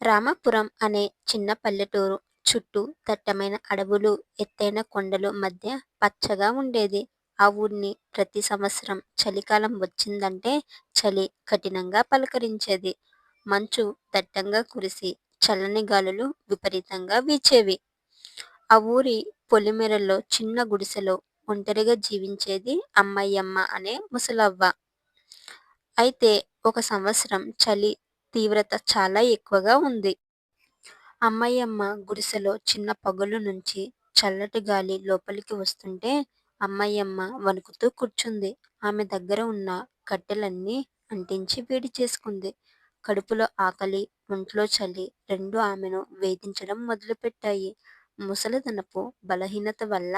రామాపురం అనే చిన్న పల్లెటూరు చుట్టూ దట్టమైన అడవులు ఎత్తైన కొండలు మధ్య పచ్చగా ఉండేది. ఆ ఊరిని ప్రతి సంవత్సరం చలికాలం వచ్చిందంటే చలి కఠినంగా పలకరించేది. మంచు దట్టంగా కురిసి చల్లని గాలులు విపరీతంగా వీచేవి. ఆ ఊరి పొలిమేరల్లో చిన్న గుడిసెలో ఒంటరిగా జీవించేది అమ్మయ్యమ్మ అనే ముసలవ్వ. అయితే ఒక సంవత్సరం చలి తీవ్రత చాలా ఎక్కువగా ఉంది. అమ్మయ్యమ్మ గుడిసెలో చిన్న పగులు నుంచి చల్లటి గాలి లోపలికి వస్తుంటే అమ్మయ్యమ్మ వణుకుతూ కూర్చుంది. ఆమె దగ్గర ఉన్న కట్టెలన్నీ అంటించి వేడి చేసుకుంది. కడుపులో ఆకలి ఒంట్లో చలి రెండు ఆమెను వేధించడం మొదలుపెట్టాయి. ముసలిదనపు బలహీనత వల్ల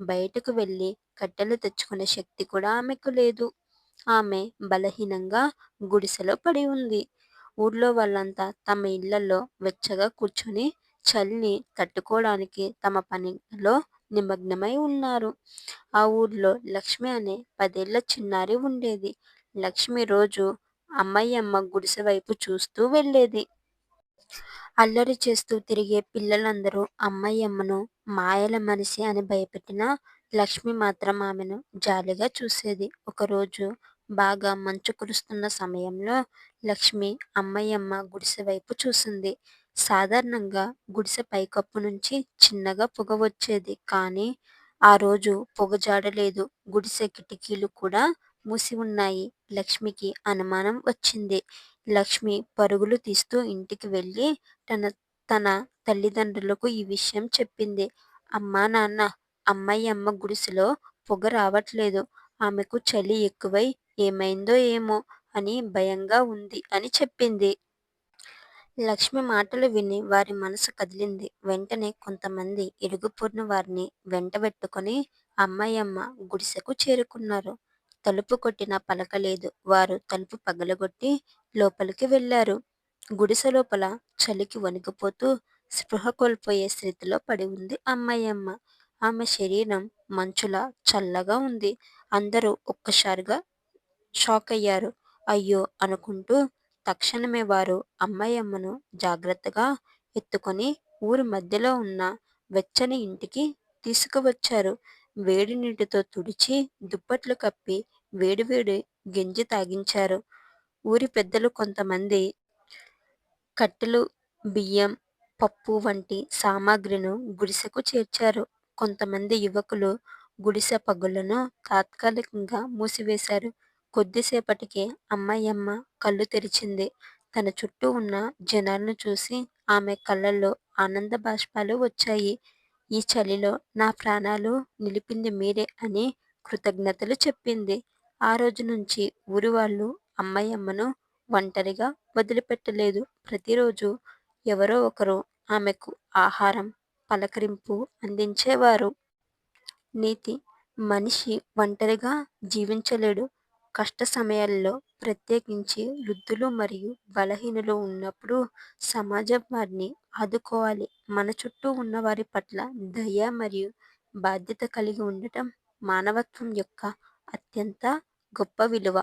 బయటకు వెళ్ళి కట్టెలు తెచ్చుకునే శక్తి కూడా ఆమెకు లేదు. ఆమె బలహీనంగా గుడిసెలో పడి ఉంది. ఊర్లో వాళ్ళంతా తమ ఇళ్ళలో వెచ్చగా కూర్చొని చలిని తట్టుకోవడానికి తమ పనిలో నిమగ్నమై ఉన్నారు. ఆ ఊర్లో లక్ష్మి అనే పదేళ్ళ చిన్నారి ఉండేది. లక్ష్మి రోజు అమ్మయ్యమ్మ గుడిసె వైపు చూస్తూ వెళ్ళేది. అల్లరి చేస్తూ తిరిగే పిల్లలందరూ అమ్మయ్యమ్మను మాయల మనిషి అని భయపెట్టిన లక్ష్మి మాత్రం ఆమెను జాలిగా చూసేది. ఒకరోజు బాగా మంచు కురుస్తున్న సమయంలో లక్ష్మి అమ్మయ్యమ్మ గుడిసె వైపు చూసింది. సాధారణంగా గుడిసె పైకప్పు నుంచి చిన్నగా పొగ వచ్చేది. కానీ ఆ రోజు పొగ జాడలేదు. గుడిసె కిటికీలు కూడా మూసి ఉన్నాయి. లక్ష్మికి అనుమానం వచ్చింది. లక్ష్మి పరుగులు తీస్తూ ఇంటికి వెళ్ళి తన తన తల్లిదండ్రులకు ఈ విషయం చెప్పింది. అమ్మా నాన్న అమ్మయ్యమ్మ గుడిసెలో పొగ రావట్లేదు. ఆమెకు చలి ఎక్కువై ఏమైందో ఏమో అని భయంగా ఉంది అని చెప్పింది. లక్ష్మి మాటలు విని వారి మనసు కదిలింది. వెంటనే కొంతమంది ఇరుగుపొరున వారిని వెంటబెట్టుకుని అమ్మాయమ్మ గుడిసెకు చేరుకున్నారు. తలుపు కొట్టిన పలకలేదు. వారు తలుపు పగలగొట్టి లోపలికి వెళ్ళారు గుడిసె లోపల చలికి వణికిపోతూ స్పృహ కోల్పోయే స్థితిలో పడి ఉంది అమ్మాయమ్మ ఆమె శరీరం మంచులా చల్లగా ఉంది. అందరూ ఒక్కసారిగా షాక్ అయ్యారు అయ్యో అనుకుంటూ తక్షణమే వారు అమ్మాయమ్మను జాగ్రత్తగా ఎత్తుకొని ఊరి మధ్యలో ఉన్న వెచ్చని ఇంటికి తీసుకువచ్చారు. వేడి నీటితో తుడిచి దుప్పట్లు కప్పి వేడివేడి గెంజి తాగించారు. ఊరి పెద్దలు కొంతమంది కట్టెలు బియ్యం పప్పు వంటి సామాగ్రిను గుడిసెకు చేర్చారు. కొంతమంది యువకులు గుడిసె పగులను తాత్కాలికంగా మూసివేశారు. కొద్దిసేపటికే అమ్మాయమ్మ కళ్ళు తెరిచింది. తన చుట్టూ ఉన్న జనాలను చూసి ఆమె కళ్ళల్లో ఆనంద బాష్పాలు వచ్చాయి. ఈ చలిలో నా ప్రాణాలు నిలిపింది మీరే అని కృతజ్ఞతలు చెప్పింది. ఆ రోజు నుంచి ఊరి వాళ్ళు అమ్మయ్యమ్మను ఒంటరిగా వదిలిపెట్టలేదు. ప్రతిరోజు ఎవరో ఒకరు ఆమెకు ఆహారం పలకరింపు అందించేవారు. నీతి మనిషి ఒంటరిగా జీవించలేడు. కష్ట సమయాల్లో ప్రత్యేకించి వృద్ధులు మరియు బలహీనులు ఉన్నప్పుడు సమాజం వారిని ఆదుకోవాలి. మన చుట్టూ ఉన్న వారి పట్ల దయ మరియు బాధ్యత కలిగి ఉండటం మానవత్వం యొక్క అత్యంత గొప్ప విలువ.